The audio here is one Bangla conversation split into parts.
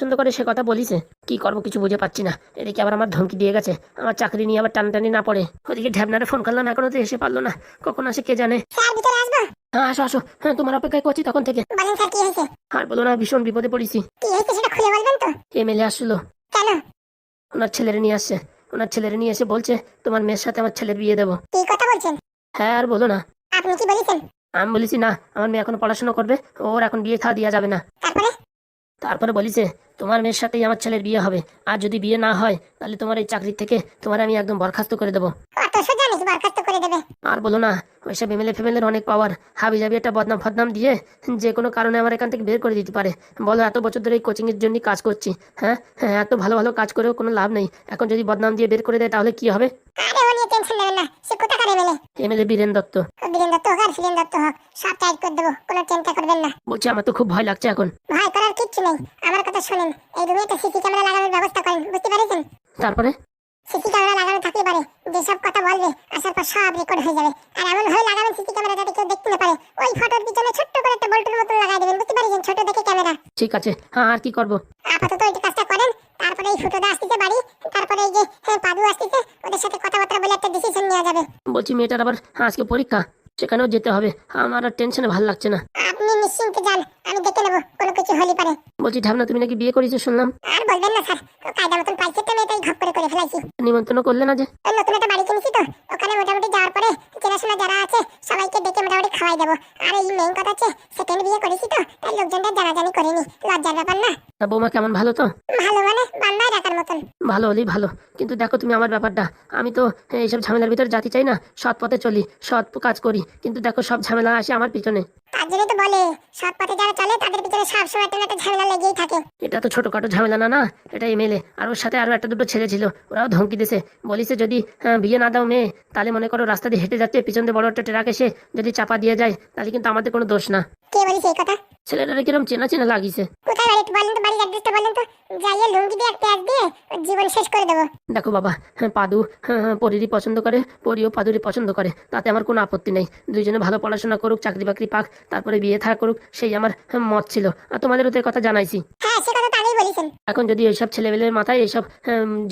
পছন্দ করে সে কথা বলিছে। কি করব কিছু বুঝে পাচ্ছি না। এদিকে আবার আমার ধমকি দিয়ে গেছে। আমার চাকরি নিয়ে আবার টানাটানি না পড়ে। ওদিকে ঢ্যাবনারে ফোন করলাম এখনও তো এসে পারল না। কখন আসে কে জানে? হ্যাঁ আসো আসো। হ্যাঁ তোমার অপেক্ষায় করছি তখন থেকে। আর বলো না ভীষণ বিপদে পড়েছি। এমএলএ আসলো। ওনার ছেলেরে নিয়ে আসছে। ওনার ছেলেরে নিয়ে এসে বলছে তোমার মেয়ের সাথে আমার ছেলের বিয়ে দেবো। কি কথা বলছেন? হ্যাঁ আর বলো না। আপনি কি বলেছেন? আমি বলেছি না আমার মেয়ে এখন পড়াশোনা করবে। ওর এখন বিয়ে থা দেওয়া যাবে না। তারপরে? তারপরে বলিছে তোমার মেয়ের সাথেই আমার ছেলের বিয়ে হবে। আর যদি বিয়ে না হয় তাহলে তোমার এই চাকরি থেকে তোমার আমি একদম বরখাস্ত করে দেবো। বরখাস্ত করে আর বলো না ওইসব এমএলএ ফেমেলের অনেক পাওয়ার হাবি জাবি একটা বদনাম ফদনাম দিয়ে যে কোনো কারণে আমার এখান থেকে বের করে দিতে পারে। বলো এত বছর ধরে এই কোচিংয়ের জন্য কাজ করছি। হ্যাঁ? হ্যাঁ এত ভালো ভালো কাজ করেও কোনো লাভ নেই। এখন যদি বদনাম দিয়ে বের করে দেয় তাহলে কি হবে? আরে ও নিয়ে টেনশন নেবেন না। সে কোথাকার এমএলএ? এমএলএ বীরেন দত্ত। বীরেন দত্ত হোক আর ফিরেন দত্ত হোক সব টাইট করে দেবো কোনো চিন্তা করবেন না। বলছি আমার তো খুব ভয় লাগছে এখন। ভয় করার কিচ্ছু নেই। আমার কথা শুনেন। এই রুমে একটা সিসি ক্যামেরা লাগানোর ব্যবস্থা করেন বুঝতে পেরেছেন? তারপরে? সিসি ক্যামেরা লাগানো থাকলে পারে যেসব কথা বলবে আসার পর সব রেকর্ড হয়ে যাবে। আর এমন ভাবে লাগাবেন সিসি ক্যামেরা যাতে কেউ দেখতে না পারে। ওই ফটোর পিছনে ছোট্ট করে একটা বল্টুর মতন লাগাই দেবেন বুঝতে পারছেন? ছোট দেখে ক্যামেরা। ঠিক আছে হ্যাঁ আর কি করব? আপাতত কাজটা করেন তারপরে এই ফুটোদা আসতেছে বাড়ি তারপরে এই যে হ্যাঁ, পাদু আসতেছে ওদের সাথে কথাবার্তা বলে একটা ডিসিশন নেওয়া যাবে। বলছি মেয়েটার আবার আজকে পরীক্ষা সেখানেও যেতে হবে। আমার আর টেনশনে ভালো লাগছে না। আপনি নিশ্চিন্তে যান আমি দেখে নেব। কিছু হলি পারে। বলছি ঢাবনা তুমি নাকি বিয়ে করেছ শুনলাম। আর বলবেন না স্যার। কায়দা মতন পাইছে তো মেয়েটাই ঘপ করে করে ফেলাইছি। নিমন্ত্রণ করলে না যে। নতুন একটা বাড়ি কিনেছি তো ওখানে মোটামুটি যাওয়ার পরে চেনাশোনা যারা আছে সবাইকে ডেকে মোটামুটি খাওয়াই দেবো। আর এই মেইন কথা হচ্ছে সেকেন্ড বিয়ে করেছি তো তাই লোকজনটা জানাজানি করিনি। লজ্জার ব্যাপার না। তা বৌমা কেমন? ভালো তো? ভালো মানে বান্দায় রাখার মতন। ভালো হলেই ভালো। কিন্তু দেখো তুমি আমার ব্যাপারটা। আমি তো এইসব ঝামেলার ভিতরে যেতে চাই না। সৎ পথে চলি সৎ কাজ করি। কিন্তু দেখো সব ঝামেলা আসে আমার পিছনে। তার জন্যই তো বলে সৎ পথে যারা চলে তাদের পিছনে সবসময় একটা না একটা ঝামেলা লেগেই থাকে। এটা তো ছোটখাটো ঝামেলা না না? এটা এমএলএ। আর ওর সাথে আরও একটা দুটো ছেলে ছিল ওরাও ধমকি দিছে। বলিছে যদি হ্যাঁ, বিয়ে না দাও মেয়ে তাহলে মনে করো রাস্তা দিয়ে হেঁটে যাচ্ছে পিছন দিয়ে বড় একটা ট্রাক এসে যদি চাপা দিয়ে যায় তাহলে কিন্তু আমাদের কোনো দোষ না। কে বলিস এই কথা? ছেলেটারা কিরম চেনা চেনা লাগিছে। কোথায় বাড়ি একটু বলেন তো বাড়ির অ্যাড্রেসটা বলেন তো যাইয়ে লুঙ্গি দিয়ে পেঁয়াজ দিয়ে জীবন শেষ করে দেবো। দেখো বাবা হ্যাঁ, পাদু হ্যাঁ, হ্যাঁ, পরিরই পছন্দ করে পরিও পাদুরই পছন্দ করে। তাতে আমার কোনো আপত্তি নেই। দুইজনে ভালো পড়াশোনা করুক চাকরি বাকরি পাক তারপরে বিয়ে থাকা করুক সেই আমার মত ছিল। আর তোমাদের ওদের কথা জানাইছি। হ্যাঁ সে কথা তো বলেছেন। এখন যদি এইসব ছেলেমেলের মাথায় এইসব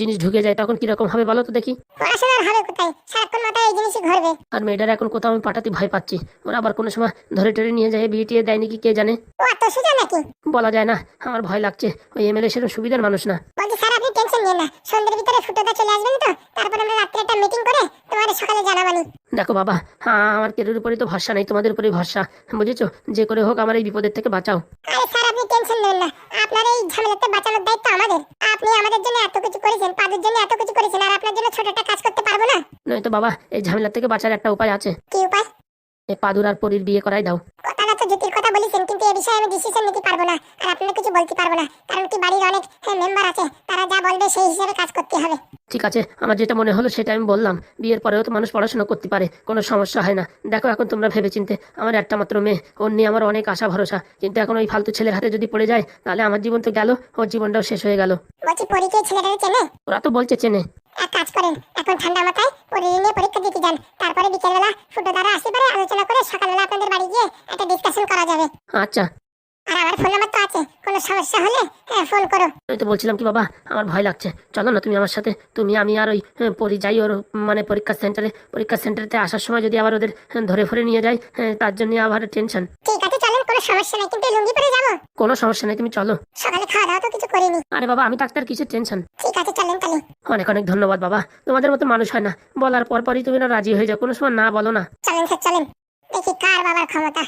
জিনিস ঢুকে যায় তখন কীরকম হবে বলো তো দেখি? পড়াশোনার হবে কোথায়? সারাক্ষণ মাথায় এই জিনিসই ঘুরবে। আর মেয়েটার এখন কোথাও আমি পাঠাতে ভয় পাচ্ছি। ওরা আবার কোনো সময় ধরে টরে নিয়ে যায় বিয়ে টিয়ে দেয় নাকি কে জানে? ও এত সোজা নাকি? বলা যায় না আমার ভয় লাগছে। ওই এমএলএ সেরকম সুবিধার মানুষ না। বলছি স্যার আপনি টেনশন নিন না। সন্ধ্যের ভিতরে ফুটোটা চলে আসবেন তো তারপর আমরা রাত্রে একটা মিটিং করে তোমাদের সকালে জানাবানি। দেখো বাবা হ্যাঁ আমার কেরোর উপরেই তো ভরসা নেই তোমাদের উপরেই ভরসা। বুঝেছ? যে করে হোক আমার এই বিপদের থেকে বাঁচাও। আরে স্যার আপনি টেনশন নেন না। আপনার এই ঝামেলাতে বাঁচানোর দায়িত্ব আমাদের। আপনি আমাদের জন্য এত কিছু করেছেন পাদের জন্য এত কিছু করেছেন আর আপনার জন্য ছোট একটা কাজ করতে পারব না? নয়তো বাবা এই ঝামেলা থেকে বাঁচার একটা উপায় আছে। কি উপায়? এই পাদুর আর পরির বিয়ে করাই দাও কথাটা তো জুতির কথা বলেছেন কিন্তু এ বিষয়ে আমি ডিসিশন নিতে পারব না। আর আপনারা কিছু বলতে পারব না। কারণ কি বাড়ির অনেক মেম্বার আছে তারা যা বলবে সেই হিসাবে কাজ করতে হবে। ঠিক আছে আমার যেটা মনে হলো সেটা আমি বললাম। বিয়ের পরেও তো মানুষ পড়াশোনা করতে পারে কোনো সমস্যা হয় না। দেখো এখন তোমরা ভেবে চিনতে আমার একটা মাত্র মেয়ে ওর নিয়ে আমার অনেক আশা ভরসা। কিন্তু এখন ওই ফালতু ছেলের হাতে যদি পড়ে যায় তাহলে আমার জীবন তো গেল ওর জীবনটাও শেষ হয়ে গেল। বলছি পরীক্ষায় ছেলেটাকে চেনে? ওরা তো বলছে চেনে। এক কাজ করেন এখন ঠান্ডা মাথায় পরীক্ষা নিয়ে পরীক্ষা দিতে যান। তারপরে বিকেলবেলা ফুটো দ্বারা আসতে পারে আলোচনা করে সকালবেলা আপনাদের বাড়ি গিয়ে একটা ডিসকাশন করা যাবে। আচ্ছা। আর আমার ফোন নাম্বার তো আছে কোনো সমস্যা হলে হ্যাঁ ফোন করো। আমি তো বলছিলাম কি বাবা আমার ভয় লাগছে। চলো না তুমি আমার সাথে তুমি আমি আর ওই হ্যাঁ, পরি যাই ওর মানে পরীক্ষা সেন্টারে পরীক্ষা সেন্টারেতে আসার সময় যদি আবার ওদের হ্যাঁ, ধরে ফরে নিয়ে যায় হ্যাঁ, তার জন্য আবার টেনশন ঠিক আছে কোনো সমস্যা নেই কিন্তু এই লুঙ্গি পরে যাব? কোনো সমস্যা নাই তুমি চলো। সকালে খাওয়া দাওয়া তো কিছু করিনি। আরে বাবা আমি ডাক্তার কিসের টেনশন ঠিক আছে চলেন তাহলে। অনেক অনেক ধন্যবাদ বাবা তোমাদের মতো মানুষ হয় না। বলার পর পরই তুমি না রাজি হয়ে যাও কোনো সময় না বলো না। চলেন স্যার চলেন। দেখি কার বাবার ক্ষমতা।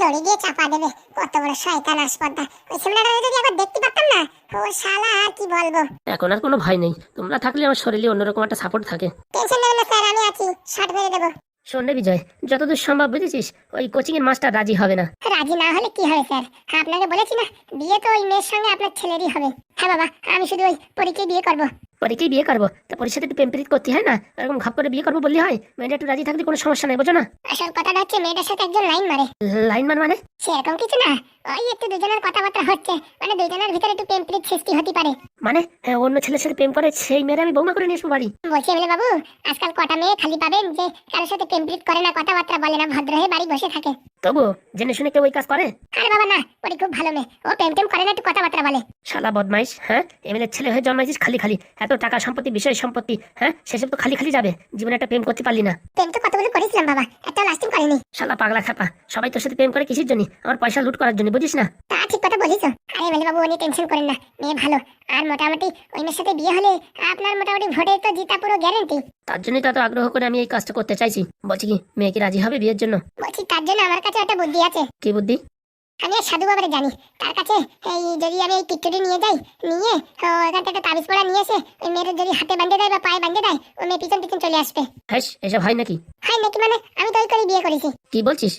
লড়ে গিয়ে চাপা দেবে। কত বড় শয়তান আসপর্দা ওই সিমলাটা যদি একবার দেখতে পারতাম না ও শালা আর কি বলব? এখন আর কোনো ভয় নেই। তোমরা থাকলে আমার শরীরে অন্যরকম একটা সাপোর্ট থাকে। টেনশন নেবেন না স্যার আমি আছি। শর্ট মেরে দেবো। শোন বিজয়, যতদূর সম্ভব বুঝেছিস, ওই কোচিং এর মাস্টার রাজি হবে না। রাজি না হলে কি হবে স্যার? আপনাকে বলেছি না, বিয়ে তো ওই মেয়ের সঙ্গে আপনার ছেলেরই হবে। হ্যাঁ বাবা, আমি শুধু ওই পরীকে বিয়ে করব। পরীকেই বিয়ে করব। তা পরীর একটু প্রেমপ্রীত করতে হয় না? এরকম ঘাপ করে বিয়ে করব বললে হয়? মেয়েটা একটু রাজি থাকলে কোনো সমস্যা নেই বোঝো না? আসল কথাটা হচ্ছে মেয়েটার সাথে একজন লাইন মারে। লাইন মান? মানে সেরকম কিছু না। ওই একটু দুজনের কথাবার্তা হচ্ছে। মানে দুজনের ভিতরে একটু প্রেম প্রীত সৃষ্টি হতে পারে। মানে? অন্য ছেলের সাথে প্রেম করে সেই মেয়েরা আমি বৌমা করে নিয়ে আসব বাড়ি? বলছি এমএলএ বাবু আজকাল কটা মেয়ে খালি পাবেন যে কারোর সাথে প্রেম প্রীত করে না কথাবার্তা বলে না ভদ্র হয়ে বাড়ি বসে থাকে। তবুও জেনে শুনে কেউ ওই কাজ করে? আরে বাবা না ওটি খুব ভালো মেয়ে। ও প্রেম টেম করে না একটু কথাবার্তা বলে। শালা বদমাইশ হ্যাঁ? এমএলএ ছেলে হয়ে জন্মাইছিস খালি খালি। এত টাকা সম্পত্তি বিষয় সম্পত্তি হ্যাঁ? সেসব তো খালি খালি যাবে। জীবনে একটা প্রেম করতে পারলি না। প্রেম তো কতগুলো করেছিলাম বাবা একটা লাস্টিং করেনি। শালা পাগলা খাপা সবাই তোর সাথে প্রেম করে কিসের জন্য? আমার পয়সা লুট করার জন্য বুঝিস না? তা ঠিক কথা বলিস আরে এমএলএ বাবু উনি টেনশন করেন না মেয়ে ভালো। আর মোটামুটি ওই মেয়ের সাথে বিয়ে হলে আপনার মোটামুটি ভোটে তো জিতা পুরো গ্যারেন্টি তার জন্যই তো এত আগ্রহ করে আমি এই কাজটা করতে চাইছি। বলছি কি মেয়ে কি রাজি হবে বিয়ের জন্য? বলছি তার জন্য আমার কাছে একটা বুদ্ধি আছে। কি বুদ্ধি? আমি সাধু বাবারে জানি। তার কাছে এই যদি আমি এই টিকটুটি নিয়ে যাই নিয়ে ও ওখান থেকে তাবিজ পড়া নিয়ে এসে ওই মেয়ের যদি হাতে বাঁধে দেয় বা পায়ে বাঁধে দেয় ওই মেয়ে পিছন পিছন চলে আসবে। হ্যাঁ এসব হয় নাকি? হয় নাকি মানে? আমি তো ওই করে বিয়ে করেছি। কি বলছিস?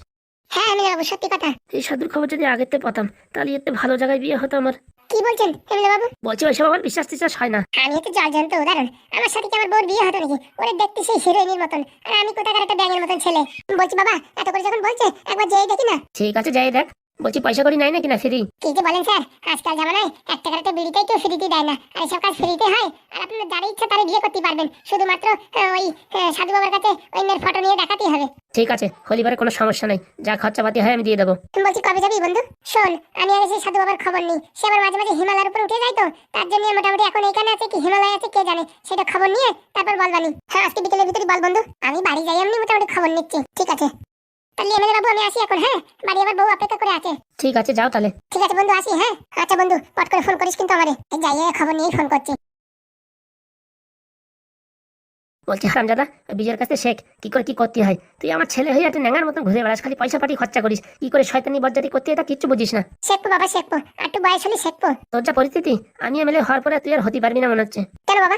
হ্যাঁ আমি বাবু সত্যি কথা। এই সাধুর খবর যদি আগেতে পাতাম তাহলে এতে ভালো জায়গায় বিয়ে হতো আমার। কি বলছেন এমএলএ বাবু? বলছি ওইসব আমার বিশ্বাস টিশ্বাস হয় না। আমি তো জলজন্ত উদাহরণ আমার সাথে কি আমার বউর বিয়ে হতো নাকি? ওরে দেখতে সেই হিরোইনের মতন। আর আমি কোথাকার একটা ব্যাঙের মতন ছেলে। বলছি বাবা এত করে যখন বলছে একবার যেই দেখি না। ঠিক আছে যাই দেখ। বলছি পয়সা করি নাই নাকি না ফ্রি কি যে বলেন স্যার আজকাল জামানায় এক টাকার একটা বিড়িটাই কেউ ফ্রিতে দেয় না আর এসব কাজ ফ্রিতে হয় আর আপনার যার ইচ্ছা তারা বিয়ে করতে পারবেন শুধুমাত্র ওই সাধু বাবার কাছে ওই মেয়ের ফটো নিয়ে দেখাতেই হবে। ঠিক আছে হলিবারে কোনো সমস্যা নাই যা খরচাপাতি হয় আমি দিয়ে দেবো। তুমি বলছি কবে যাবি বন্ধু? শোন আমি আগে সেই সাধু বাবার খবর নিই সে আবার মাঝে মাঝে হিমালয়ের উপর উঠে যায় তো তার জন্য মোটামুটি এখন এখানে আছে কি হিমালয় আছে কে জানে সেটা খবর নিয়ে তারপর বলবানি হ্যাঁ আজকে বিকেলের ভিতরে বল বন্ধু আমি বাড়ি যাই এমনি মোটামুটি খবর নিচ্ছি ঠিক আছে। তাহলে এমএলএ বাবু আমি আসি এখন হ্যাঁ? বাড়ি আবার বউ অপেক্ষা করে আছে। ঠিক আছে যাও তাহলে। ঠিক আছে বন্ধু আসি হ্যাঁ? আচ্ছা বন্ধু পট করে ফোন করিস কিন্তু আমারে। এই যাই এই খবর নিয়ে ফোন করছি। বলছি হারামজাদা বিজয়ের কাছে শেখ কি করে কি করতে হয়? তুই আমার ছেলে হয়ে একটা ন্যাঙার মতন ঘুরে বেড়াস খালি পয়সা পাটি খরচা করিস। কি করে শয়তানি বজ্জাতি করতে তা কিচ্ছু বুঝিস না। শেখবো বাবা শেখবো আর একটু বয়স হলে শেখবো তোর যা পরিস্থিতি আমি এমএলএ হওয়ার পরে তুই আর হতে পারবি না মনে হচ্ছে। কেন বাবা?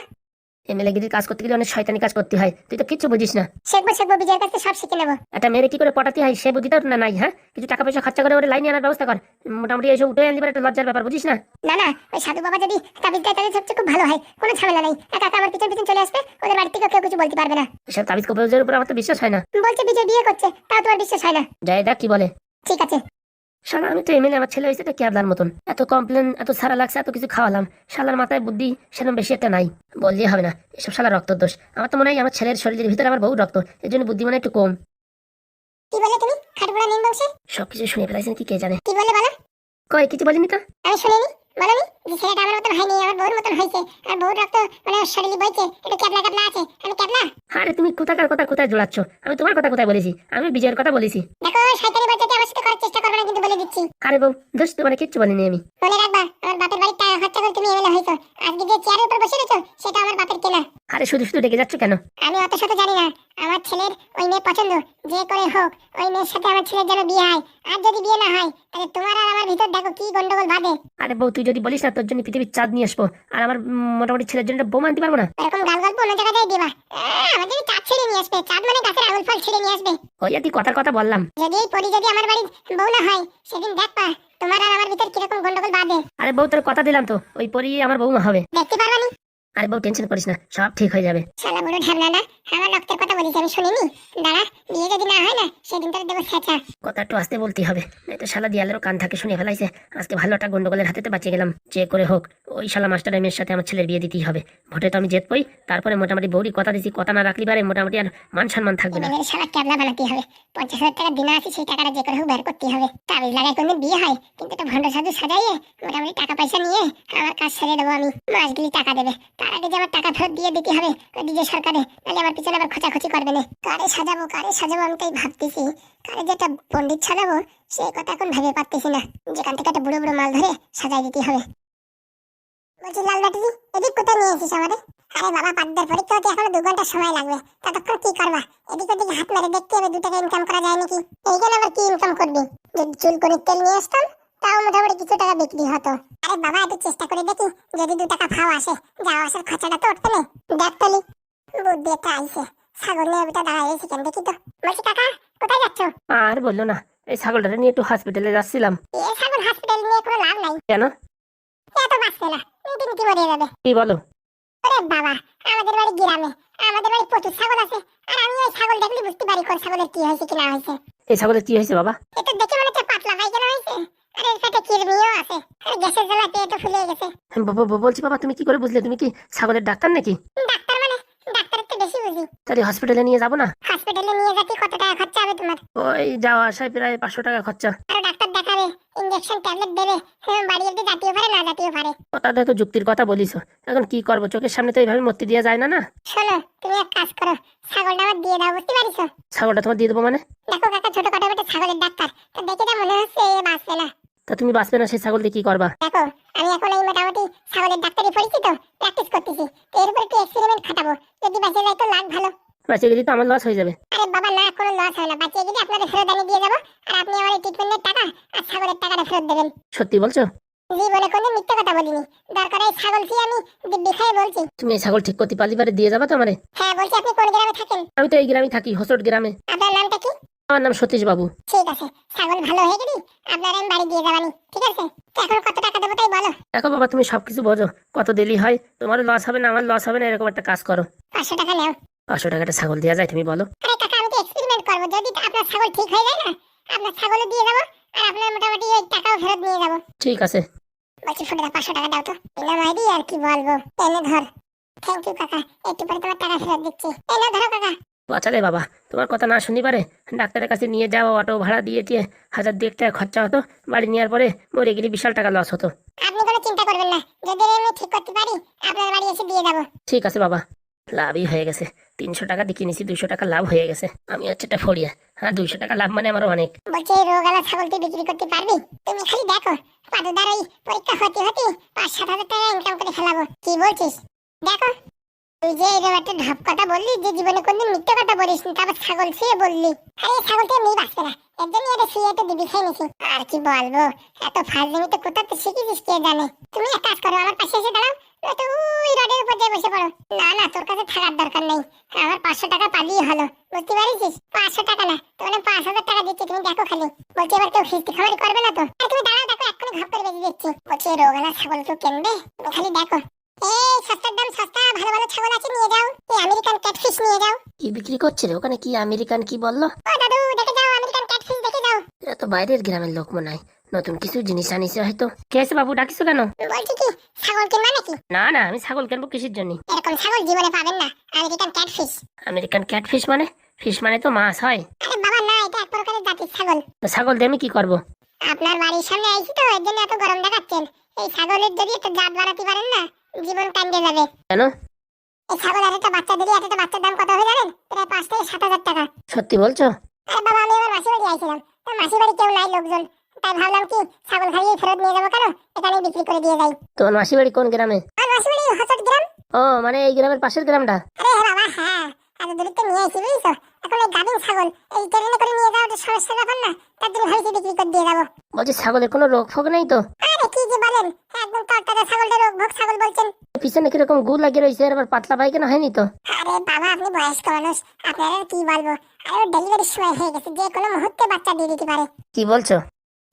কাজ করতে গেলে অনেক শয়তানি কাজ করতে হয়। তুই তো কিচ্ছু বুঝিস না। শেখবো শেখবো বিজয়ের কাছে সব শিখে নেব। একটা মেয়েরে কি করে পটাতে হয় সে না নাই হ্যাঁ? কিছু টাকা পয়সা খরচা করে ওরে লাইনে আনার ব্যবস্থা কর। মোটামুটি এইসব উঠে আনলি একটা লজ্জার ব্যাপার বুঝিস না? না না ওই সাধু বাবা যদি তাবিজ দেয় তাহলে সবচেয়ে খুব ভালো হয়। কোনো ঝামেলা নেই। একা একা আমার পিছন পিছন চলে আসবে ওদের বাড়ি থেকে কেউ কিছু বলতে পারবে না। এসব তাবিজ কবজের উপর আমার তো বিশ্বাস হয় না। বলছে বিজয় বিয়ে করছে তাও তোমার বিশ্বাস হয় না। যাই দেখ কি বলে। ঠিক আছে। শালা আমি তো এমএলএ আমার ছেলে হয়েছে তো ক্যাবলার মতন। এত কমপ্লেন এত সারা লাগছে এত কিছু খাওয়ালাম। শালার মাথায় বুদ্ধি সেরকম বেশি একটা নাই। বললেই হবে না এসব শালা রক্ত দোষ। আমার তো মনে হয় আমার ছেলের শরীরের ভিতরে আমার বহু রক্ত এর জন্য বুদ্ধি মানে একটু কম। কি বলে তুমি? সবকিছু শুনে ফেলাইছেন কি কে জানে? কি বলে বলো? কয় কিছু বলিনি তো? আমি শুনিনি। বলনি যে ছেলেটা আমার মতন হয়নি আমার বউর মতন হয়েছে আর বউর রক্ত মানে শরীরে বইছে একটু ক্যাবলা ক্যাবলা আছে আমি ক্যাবলা? আরে তুমি কোথাকার কথা কোথায় জোড়াচ্ছ? আমি তোমার কথা কোথায় বলেছি? আমি বিজয়ের কথা বলেছি। দেখো শয়তানি বাচ্চাকে আমার সাথে করার চেষ্টা করবে না কিন্তু বলে দিচ্ছি। আরে বউ দোষ তোমার কিচ্ছু বলিনি আমি। বলে রাখবা আমার বাপের বাড়ির টাকা খরচা করে তুমি এমএলএ আজকে যে চেয়ারের উপর বসে রয়েছো সেটা আমার বাপের কেনা। আরে শুধু শুধু রেগে যাচ্ছ কেন? আমি অত শত জানি না। আমার ছেলের ওই মেয়ে পছন্দ যে করে হোক ওই মেয়ের সাথে আমার ছেলের যেন বিয়ে হয়। আর যদি বিয়ে না হয় তাহলে তোমার আর আমার ভিতর দেখো কি গন্ডগোল বাঁধে। আরে বউ তুই যদি বলিস না তোর জন্য পৃথিবীর চাঁদ নিয়ে আসব। আর আমার মোটামুটি ছেলের জন্য বউ আনতে পারব না? এরকম গাল গল্প অন্য জায়গায় দিবা। আহ, আমাদের চাঁদ ছেড়ে নিয়ে আসবে। চাঁদ মানে গাছের আঙুল ফল ছেড়ে নিয়ে আসবে। ওই আর কি কথার কথা বললাম। যদি এই পরি যদি আমার বাড়ির বউ না হয় সেদিন দেখবা তোমার আর আমার ভিতর কীরকম গন্ডগোল বাঁধে। আরে বউ তোর কথা দিলাম তো। ওই পরি আমার বৌমা হবে। দেখতে পারবানি আরে বউ টেনশন করিস না সব ঠিক হয়ে যাবে। শালা বুড়ো ঢাবনা না আমার রক্তের কথা বলিস আমি শুনিনি। দাঁড়া বিয়ে যদি না হয় না সেদিন তোর দেবো ছেঁচা কথা একটু আসতে বলতে হবে তো শালা দিয়ালেরও কান থাকে শুনে ফেলাইছে। আজকে ভালো একটা গন্ডগোলের হাতে তো বাঁচিয়ে গেলাম যে করে হোক ওই শালা মাস্টার মেয়ের সাথে আমার ছেলের বিয়ে দিতেই হবে। ভোটে তো আমি জিতবই তারপরে মোটামুটি বৌরি কথা দিছি কথা না রাখলি পারে মোটামুটি আর মান সম্মান থাকবে না। শালা ক্যাবলা বানাতে হবে পঞ্চাশ হাজার টাকা দিনা আছে সেই টাকাটা যে করে হোক বের করতে হবে। তাবিজ লাগায় কোনদিন বিয়ে হয় কিন্তু একটা ভণ্ড সাধু সাজাইয়ে মোটামুটি টাকা পয়সা নিয়ে আমার কাজ সেরে দেবো আমি। মাস গেলে টাকা দেবে তার আগে যে আমার টাকা ফেরত দিয়ে দিতে হবে ডিজে সরকারে, নাহলে আমার পিছনে আবার খোঁচাখুচি করবে না। কারে সাজাবো কারে সাজাবো, আমি তাই ভাবতেছি। কারে যে একটা পণ্ডিত সাজাবো, সে কথা এখন ভেবে পারতেছি না। যেখান থেকে একটা বুড়ো বুড়ো মাল ধরে সাজাই দিতে হবে। বলছি, লাল ব্যাটারি এদিক কোথায় নিয়ে এসেছিস আমাদের? আরে বাবা পাদ্যের পরীক্ষা হতে এখনও দু ঘণ্টা সময় লাগবে। ততক্ষণ কি করবা? এদিক ওদিক হাত মেরে দেখতে হবে, দু টাকা ইনকাম করা যায় নাকি? এইখানে আবার কি ইনকাম করবি? যদি চুল করে তেল নিয়ে আসতাম তাও মোটামুটি কিছু টাকা বিক্রি হতো। আরে বাবা একটু চেষ্টা করে দেখি যদি দু টাকা ফাও আসে যাওয়া আসার খরচাটা তো উঠতে নেই দেখ তালি বুদ্ধি একটা আইসে ছাগল নিয়ে ওটা রয়েছে কেন দেখি তো। বলছি কাকা কোথায় যাচ্ছ? আর বলল না এই ছাগলটা নিয়ে একটু হসপিটালে যাচ্ছিলাম। এ ছাগল হসপিটাল নিয়ে কোনো লাভ নাই। কেন? এত বাঁচছে না দিন কি মরে যাবে? কি বলো? ওরে বাবা আমাদের বাড়ি গ্রামে আমাদের বাড়ি প্রচুর ছাগল আছে আর আমি ওই ছাগল দেখলে বুঝতে পারি কোন ছাগলের কি হয়েছে কি না হয়েছে। এই ছাগলের কি হয়েছে বাবা? এটা দেখে মনে হচ্ছে পাতলা পায়খানা হয়েছে? আর সাথে কিরমিও আছে। আর গ্যাসের জ্বালা পেটও ফুলে গেছে। ব- ব- ব- বলছি বাবা তুমি কি করে বুঝলে? তুমি কি ছাগলের ডাক্তার নাকি? ডাক্তার মানে? ডাক্তারের তো বেশি বুঝি। তাহলে হসপিটালে নিয়ে যাব না? হসপিটালে নিয়ে যাতে কত টাকা খরচা হবে তোমার? ওই যাওয়া আসায় প্রায় পাঁচশো টাকা খরচা। আরও ডাক্তার দেখাবে ইঞ্জেকশন ট্যাবলেট দেবে বাড়ি অব্দি জাতীয় পারে না জাতীয় পারে। ওটা তো যুক্তির কথা বলিস। এখন কি করব? চোখের সামনে তো এইভাবে মূর্তি দেওয়া যায় না না? শোনো তুমি এক কাজ করো ছাগলটা আমার দিয়ে দাও বুঝতে পারিছো? ছাগলটা তোমার দিয়ে দেবো মানে? দেখো কাকা ছোট কাটা ছাগলের ডাক্তার। তো দেখে যা মনে হচ্ছে এ বাঁচবে না তা তুমি বাঁচবে না সেই ছাগল দিয়ে কি করবা? দেখো আমি এখন এই মোটামুটি ছাগলের ডাক্তারি পড়েছি তো প্র্যাকটিস করতেছি। এর উপর একটু এক্সপেরিমেন্ট খাটাবো। যদি বাঁচে যায় তো লাখ ভালো। বাঁচে গেলে তো আমার লস হয়ে যাবে। আরে বাবা না কোনো লস হয় না। বাঁচিয়ে গেলে আপনাদের ফেরত এনে দিয়ে যাব। আর আপনি আমার এই ট্রিটমেন্টের টাকা আর ছাগলের টাকাটা ফেরত দেবেন। সত্যি বলছো? জীবনে কোনো মিথ্যে কথা বলিনি। দরকার এই ছাগল কি আমি দিব্যি খেয়ে বলছি। তুমি এই ছাগল ঠিক করতে পারলে পারে দিয়ে যাবা তো আমারে হ্যাঁ বলছি আপনি কোন গ্রামে থাকেন? আমি তো এই গ্রামে থাকি হোসট গ্রামে। আপনার নামটা কি? আমার নাম সতীশ বাবু। ঠিক আছে ছাগল ভালো হয়ে গেলি? আপনার আমি বাড়ি দিয়ে যাবানি ঠিক আছে? তো এখন কত টাকা দেবো তাই বলো। দেখো বাবা তুমি সবকিছু বোঝো। কত দিলি হয়? তোমারও লস হবে না আমার লস হবে না এরকম একটা কাজ করো। পাঁচশো টাকা নাও। পাঁচশো টাকাটা ছাগল দেওয়া যায় তুমি বলো। আরে কাকা আমি তো এক্সপেরিমেন্ট করব। যদি আপনার ছাগল ঠিক হয়ে যায় না আপনার ছাগলও দিয়ে যাব আর আপনার মোটামুটি ওই টাকাও ফেরত নিয়ে যাব। ঠিক আছে। বলছি ফুটে পাঁচশো টাকা দাও তো। এলাম আইডি আর কি বলব? এনে ধর। থ্যাংক ইউ কাকা। একটু পরে তোমার টাকা ফেরত দিচ্ছি। এনে ধরো কাকা। বাঁচালে বাবা তোমার কথা না শুনি পারে ডাক্তারের কাছে নিয়ে যাওয়া অটো ভাড়া দিয়ে দিয়ে হাজার দুয়েক টাকা খরচা হতো বাড়ি নেওয়ার পরে মরে গেলে বিশাল টাকা লস হতো। আপনি কোনো চিন্তা করবেন না যদি আমি ঠিক করতে পারি আপনার বাড়ি এসে দিয়ে যাব। ঠিক আছে বাবা লাভই হয়ে গেছে। তিনশো টাকা দিয়ে কিনেছি দুইশো টাকা লাভ হয়ে গেছে। আমি হচ্ছে একটা ফড়িয়া। হ্যাঁ দুইশো টাকা লাভ মানে আমার অনেক। বলছি রোগালা ছাগল তুই বিক্রি করতে পারবি? তুমি খালি দেখো পাদুদার ওই পরীক্ষা হতে হতে পাঁচ সাত হাজার টাকা ইনকাম করে ফেলাবো। কি বলছিস? দেখো। তুই যে এরকম একটা ঢপ কথা বললি, যে জীবনে কোনদিন মিথ্যে কথা বলিস নি, তারপর ছাগল শুয়ে বললি। আরে এই ছাগলটা এমনি বাঁচবে না এর জন্য এটা শুয়ে একটু দিবি খেয়ে নিছি আর কি বলব, এত ফাজলিমি তো কোথা তো শিখেছিস কে জানে। তুমি এক কাজ করো, আমার পাশে এসে দাঁড়াও। নয়তো ওই রডের উপর দিয়ে বসে পড়ো। না না, তোর কাছে থাকার দরকার নেই। আমার পাঁচশো টাকা পালিয়ে হলো। বুঝতে পারিস পাঁচশো টাকা না তোমার পাঁচ হাজার টাকা দিচ্ছি তুমি দেখো খালি। বলছি এবার কেউ খিস্তি খামারি করবে না তো? আর তুমি দাঁড়াও, দেখো, এক্ষুনি ঘপ করে বেরিয়ে দিচ্ছি। বলছি রোগালা ছাগল কেউ কিনবে খালি দেখো। এই সস্তার দাম সস্তা ভালো ভালো ছাগল আছে নিয়ে যাও। এই আমেরিকান ক্যাটফিশ নিয়ে যাও। কি বিক্রি করছে রে? ওখানে কি আমেরিকান কি বলল? ও দাদু দেখে যাও আমেরিকান ক্যাটফিশ দেখে যাও। এরা তো বাইরের গ্রামের লোক মনে হয়। নতুন কিছু জিনিস আনিছে হয়তো। কেসে বাবু ডাকিছো কেন? বলছি কি ছাগল কিনবা নাকি? না না আমি ছাগল কিনবো কিসের জন্য? এরকম ছাগল জীবনে পাবেন না আমেরিকান ক্যাটফিশ। আমেরিকান ক্যাটফিশ মানে? ফিশ মানে তো মাছ হয়। আরে বাবা না এটা এক প্রকারের জাতির ছাগল। তো ছাগল দিয়ে আমি কি করব? আপনার বাড়ির সামনে আইছি তো এর জন্য এত গরম দেখাচ্ছেন। এই ছাগলের যদি একটা জাত বাড়াতে পারেন না জীবন কান্দে যাবে। কেন? এই ছাগল আর একটা বাচ্চা দিলে একটা বাচ্চার দাম কত হবে জানেন? প্রায় পাঁচ থেকে সাত হাজার টাকা। সত্যি বলছো? আরে বাবা আমি আমার মাসি বাড়ি আইছিলাম। তো মাসি বাড়ি কেউ নাই লোকজন। তাই ভাবলাম কি ছাগল খাইয়ে ফেরত নিয়ে যাব কেন? এখানে বিক্রি করে দিয়ে যাই। তোমার মাসি বাড়ি কোন গ্রামে? আর মাসি বাড়ি হসট গ্রাম। ও মানে এই গ্রামের পাশের গ্রামটা। আরে বাবা হ্যাঁ। এত দূর তো নিয়ে আইছি বুঝছ? এখন এই গাভিন ছাগল এই ট্রেনে করে নিয়ে যাওয়াটা সমস্যার ব্যাপার না তার জন্য ভাবছি বিক্রি করে দিয়ে যাব। বলছি ছাগলের কোনো রোগ ফোগ নেই তো? আরে কি যে বলেন একদম তরতাজা ছাগলটা রোগ ভোগ ছাগল বলছেন। পিছনে কীরকম গু লাগিয়ে রয়েছে আর আবার পাতলা পায়খানা হয়নি তো? আরে বাবা আপনি বয়স্ক মানুষ আপনার কি বলব? আরে ডেলিভারির সময় হয়ে গেছে যে কোনো মুহূর্তে বাচ্চা দিয়ে দিতে পারে। কি বলছো?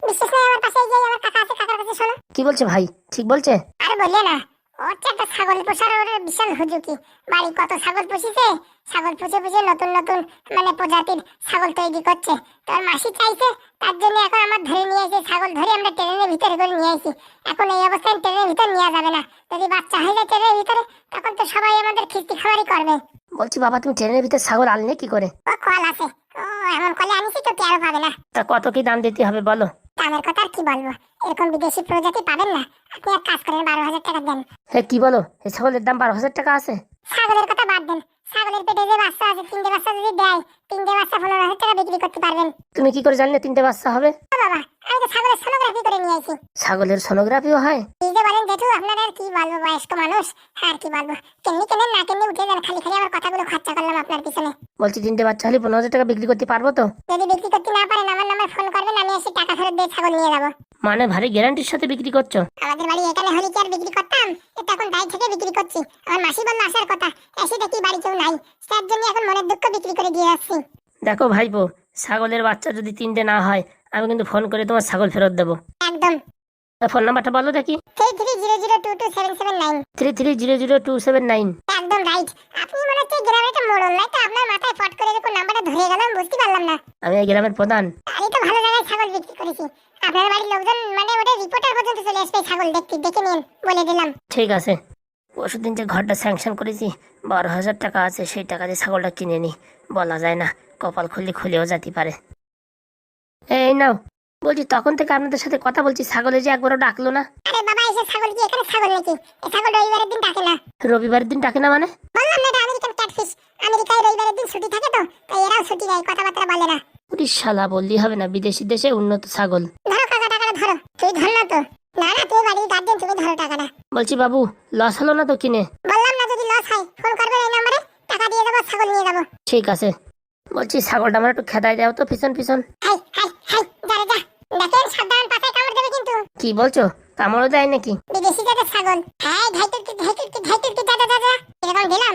বিশেষ করে আমার পাশে যে আমার কাকা আছে কাকার কাছে শোনো। কি বলছে ভাই? ঠিক বলছে? আর বললে না ওর একটা ছাগল পোষার ওর বিশাল হুজুকি। বাড়ি কত ছাগল পুষিছে? ছাগল পুষে পুষে নতুন নতুন মানে প্রজাতির ছাগল তৈরি করছে। তোর মাসি চাইছে তার জন্য এখন আমার ধরে নিয়ে এসে ছাগল ধরে আমরা ট্রেনের ভিতরে করে নিয়ে আসি। এখন এই অবস্থায় ট্রেনের ভিতরে নেওয়া যাবে না। যদি বাচ্চা হয়ে যায় ট্রেনের ভিতরে তখন তো সবাই আমাদের খিস্তি খাবারই করবে। বলছি বাবা তুমি ট্রেনের ভিতরে ছাগল আনলে কি করে? ও কল আছে। ও এমন কলে আনিছি তো কেউ পাবে না। তা কত কি দাম দিতে হবে বলো? দামের কথা আর কি বলব? এরকম বিদেশি প্রজাতি পাবেন না। আপনি এক কাজ করেন বারো হাজার টাকা দেন। হ্যাঁ কি বলো? এই ছাগলের দাম বারো হাজার টাকা আছে। ছাগলের কথা বাদ দেন। ছাগলের পেটে যে বাচ্চা আছে তিনটে বাচ্চা যদি দেয় তিনটে বাচ্চা পনেরো হাজার টাকা বিক্রি করতে পারবেন। তুমি কি করে জানলে তিনটে বাচ্চা হবে? বাবা আমি তো ছাগলের সোনোগ্রাফি করে নিয়ে আইছি। ছাগলের সোনোগ্রাফিও হয়? এই যে বলেন জেঠু আপনার আর কি বলব? বয়স্ক মানুষ আর কি বলব? কেমনি না কেমনি উঠে যান খালি খালি আমার কথাগুলো খরচা করলাম আপনার পিছনে। বলছি তিনটে বাচ্চা হলে পনেরো হাজার টাকা বিক্রি করতে পারব তো? যদি বিক্রি করতে না পারেন আমার নাম্বার ফোন করবেন আমি এসে টাকা ফেরত দিয়ে ছাগল নিয়ে যাব। মানে ভারী গ্যারান্টির সাথে বিক্রি করছ? আমাদের বাড়ি এখানে হলে কি আর বিক্রি করতাম? এটা এখন দায় থেকে বিক্রি করছি। আমার মাসি বলল আসার কথা এসে দেখি বাড়ি কেউ নাই। তার জন্য এখন মনের দুঃখ বিক্রি করে দিয়ে আসছি দেখো ভাইপো ছাগলের বাচ্চা যদি তিনটে না হয় আমি কিন্তু ফোন করে তোমার ছাগল ফেরত দেবো। একদম। তা ফোন নাম্বারটা বলো দেখি। Three three zero zero two two seven seven nine three three zero zero two seven nine একদম রাইট আপনি মনে হচ্ছে গ্রামের একটা মোড়ল নাই তো? আপনার মাথায় ফট করে এরকম নাম্বারটা ধরে গেল আমি বুঝতে পারলাম না। আমি এই গ্রামের প্রধান। আমি তো ভালো জায়গায় ছাগল বিক্রি করেছি। আপনার বাড়ির লোকজন মানে ওটা রিপোর্টার পর্যন্ত চলে আসবে ছাগল দেখতে দেখে নিন বলে দিলাম। ঠিক আছে। পরশু দিন যে ঘরটা স্যাংশন করেছি বারো হাজার টাকা আছে সেই টাকা দিয়ে ছাগলটা কিনে নি। বলা যায় না কপাল খুললে খুলেও যেতে পারে। এই নাও। বলছি তখন থেকে আপনাদের সাথে কথা বলছি ছাগলে যে একবারও ডাকলো না। আরে বাবা এসে ছাগল কি? এখানে ছাগল নাকি? এই ছাগল রবিবারের দিন ডাকে না। রবিবারের দিন ডাকে না মানে? বললাম না এটা আমেরিকান ক্যাটফিশ আমেরিকায় রবিবারের দিন ছুটি থাকে তো তাই এরাও ছুটি দেয় কথাবার্তা বলে না। উড়ি শালা বললি হবে না বিদেশি দেশে উন্নত ছাগল। ধরো কাকা টাকাটা ধরো। তুই ধর না তো। না না তুই বাড়ির গার্জেন তুমি ধরো টাকাটা। বলছি বাবু লস হলো না তো কিনে? বললাম না যদি লস হয় ফোন করবে এই নম্বরে টাকা দিয়ে দেবো ছাগল নিয়ে যাব ঠিক আছে। বলছি ছাগলটা আমার একটু খেদাই দাও তো পিছন পিছন। হাই হাই কি বলছো? কামড়ও দেয় নাকি? বিদেশি জাতের ছাগল। হ্যাঁ ঘাইটুর কি ঘাইটুর কি ঘাইটুর কি দাদা দাদা? এরকম দিলাম?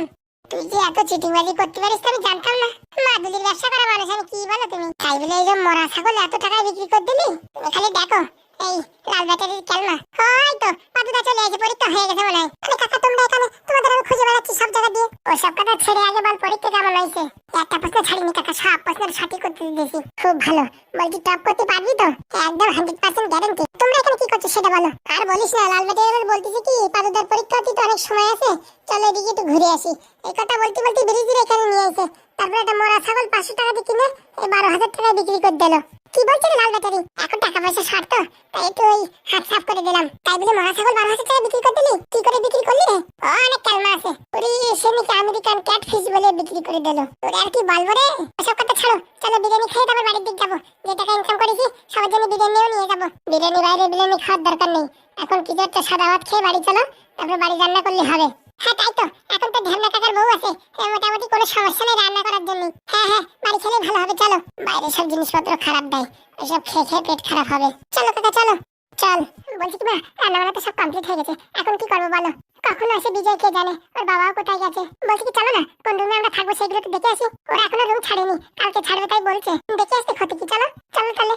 তুই যে এত চিটিংবাজি করতে পারিস আমি জানতাম না। মাদুলির ব্যবসা করা মানুষ, আমি কি বলো তুমি? তাই বলে এই যে মরা ছাগল এত টাকায় বিক্রি করে দিলি? তুমি খালি দেখো এই, লাল ব্যাটারির ক্যালমা হয়তো পাদুদা চলে এসে পরীক্ষা হয়ে গেছে মনে হয়। কাকা, তোমরা এখানে, তোমাদের আমি খুঁজে বেড়াচ্ছি সব জায়গা দিয়ে। ওসব কথা ছেড়ে আগে বল, পরীক্ষা কেমন হয়েছে? একটা প্রশ্ন ছাড়িনি কাকা, সব প্রশ্নের সঠিক করতে দিয়েছি। খুব ভালো। বলছি টপ করতে পারবি তো? একদম হান্ড্রেড পার্সেন্ট গ্যারান্টি তোমরা এখানে কি করছ সেটা বলো। আর বলিস না, লাল বেটে এবার বলতেছি কি, পাদুদার পরীক্ষা হতে তো অনেক সময় আছে। চলো এদিকে একটু ঘুরে আসি। এই কথা বলতে বলতে ব্রিজের এখানে নিয়ে এসে, তারপরে একটা মরা ছাগল পাঁচশো টাকা দিয়ে কিনে, এই বারো হাজার টাকায় বিক্রি করে দিল। কি বলছে রে লাল ব্যাটারি এখন টাকা পয়সা শর্ত তাই একটু ওই হাত সাফ করে দিলাম। তাই বলে মরা ছাগল বারো হাজার টাকা বিক্রি করে দিলি কি করে বিক্রি করলি রে? ও, অনেক কালমা আছে। ওরে সে নাকি আমেরিকান ক্যাট ফিশ বলে বিক্রি করে দিল। তোর আর কি বলব রে? ওসব কথা ছাড়ো। চলো বিরিয়ানি খেয়ে তারপর বাড়ির দিক যাব। যে টাকা ইনকাম করেছি সবার জন্য বিরিয়ানিও নিয়ে যাব। বিরিয়ানি বাইরে বিরিয়ানি খাওয়ার দরকার নেই। এখন কিছু একটা সাদা ভাত খেয়ে বাড়ি চলো। তারপর বাড়ি রান্না করলে হবে। হ্যাঁ তাই তো। এখন তো ঢেমনা কাকার বউ আছে। মোটামুটি কোনো সমস্যা নেই রান্না করার জন্য হ্যাঁ হ্যাঁ বাড়ি খেলে ভালো হবে, চলো। বাইরে সব জিনিসপত্র খারাপ দেয়। এসব খেয়ে খেয়ে পেট খারাপ হবে। চলো কাকা, চলো। চল। বলছি কি মা রান্না বান্না তো সব কমপ্লিট হয়ে গেছে। এখন কি করব বলো? কখন আসে বিজয় কে জানে? ওর বাবাও কোথায় গেছে? বলছি কি, চলো না। কোন রুমে আমরা থাকব সেগুলো তো দেখে আসি। ওরা এখনও রুম ছাড়েনি। কালকে ছাড়বে তাই বলছে। দেখে আসতে ক্ষতি কি? চলো। চলো তাহলে।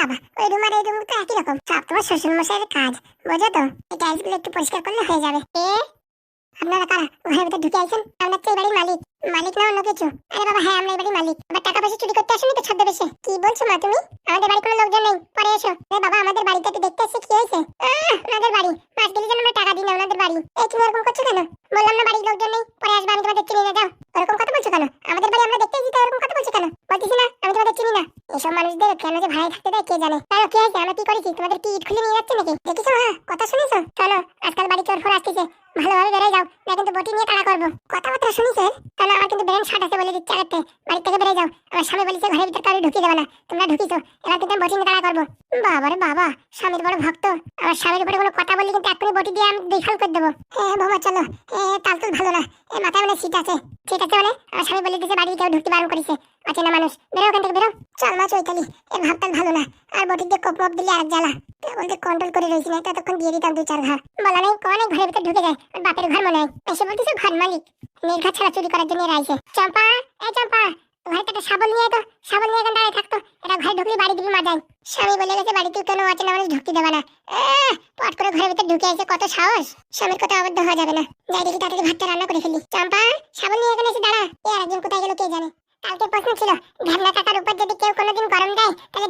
বাবা ওই রুম আর এই রুম তো একই রকম। সব তোমার শ্বশুর মশাইয়ের কাজ বোঝো তো? এই টাইলসগুলো একটু পরিষ্কার করলে হয়ে যাবে। এ? আপনারা কারা? ঘরের ভিতরে ঢুকে আমরা তো এই বাড়ির মালিক। মালিক না অন্য কিছু। আরে বাবা হ্যাঁ আমরা এই বাড়ির মালিক। আবার টাকা পয়সা চুরি করতে আসেনি তো ছদ্মবেশে? কি বলছো মা তুমি? আমাদের বাড়ি কোনো লোকজন নেই। পরে এসো। আরে বাবা আমাদের বাড়িতে একটু দেখতে এসে কি হয়েছে? আহ, ওনাদের বাড়ি। মাস গেলে যেন আমরা টাকা দিই না ওনাদের বাড়ি। এই তুমি এরকম করছ কেন? বললাম না বাড়ির লোকজন নেই। পরে আসবে আমি তোমাদের চিনি না যাও। এরকম কথা বলছো কেন? আমাদের বাড়ি আমরা দেখতে এসেছি তো এরকম কথা বলছো কেন বলতেছি না আমি তোমাদের চিনি না এসব মানুষদের কেন যে ভাড়ায় থাকতে দেয় কে জানে? তাহলে কি হয়েছে? আমরা কি করেছি? তোমাদের কি ইট খুলে নিয়ে যাচ্ছে নাকি? দেখেছ হ্যাঁ কথা শুনেছো? চলো, আজকাল বাড়ি চোর ফোর আসতেছে। ভালোভাবে বেড়ে যাও, না কিন্তু বটি নিয়ে তাড়া করব। কথাবার্তা শুনেছে? তাহলে আমার কিন্তু ব্রেন শট আছে বলে দিচ্ছে আগেতে বাড়ি থেকে বেড়ে যাও। আমার স্বামী বলেছে ঘরের ভিতর কারও ঢুকিয়ে দেবে না। তোমরা ঢুকিছো। এবার কিন্তু বটি নিয়ে তাড়া করব। বাবা রে বাবা, স্বামীর বড় ভক্ত। আমার স্বামীর উপরে কোনো কথা বললে কিন্তু এক্ষুনি বটি দিয়ে আমি বিফল করে দেবো। হ্যাঁ বাবা চলো। তাল তুল ভালো না। এ মাথায় মানে সিট আছে। সিট আছে মানে আমার স্বামী বলে দিচ্ছে বাড়ি কেউ ঢুকতে বারণ করেছে। অচেনা মানুষ, বেরো ওখান থেকে, বেরো। চল মা চৈতালি, এ ভাবটাল ভালো না। আর বটি দিয়ে কোপ দিলে আরেক জ্বালা। বলতে কন্ট্রোল করে রয়েছি না ততক্ষণ দিয়ে দিতাম দু চার ঘা বলা নাই, অনেক ঘরের ভিতরে ঢুকে যায়। আর বাপের ঘর মনে হয়। এসে বলতেছে ঘর মালিক। নির্ঘাত ছাড়া চুরি করার জন্য রাইছে চম্পা, এ চম্পা ঘরে একটা শাবল নিয়ে তো। শাবল নিয়ে এখানে দাঁড়িয়ে থাকতো এটা ঘরে ঢুকলে বাড়ি দিবি মাজায় স্বামী বলে গেছে, বাড়িতে কেন অচেনা মানুষ ঢুকতে দেবে না? পট করে ঘরের ভিতরে ঢুকে আছে কত সাহস। স্বামীর কথা অবদ্ধ হওয়া যাবে না। যাই দেখি তাড়াতাড়ি ভাতটা রান্না করে ফেলি। চম্পা, শাবল নিয়ে এখানে এসে দাঁড়া। এ আরেকজন কোথায় গেল কে জানে। কালকে প্রশ্ন ছিল ঢ্যাবনা কাকার উপর যদি কেউ কোনোদিন গরম দেয় তাহলে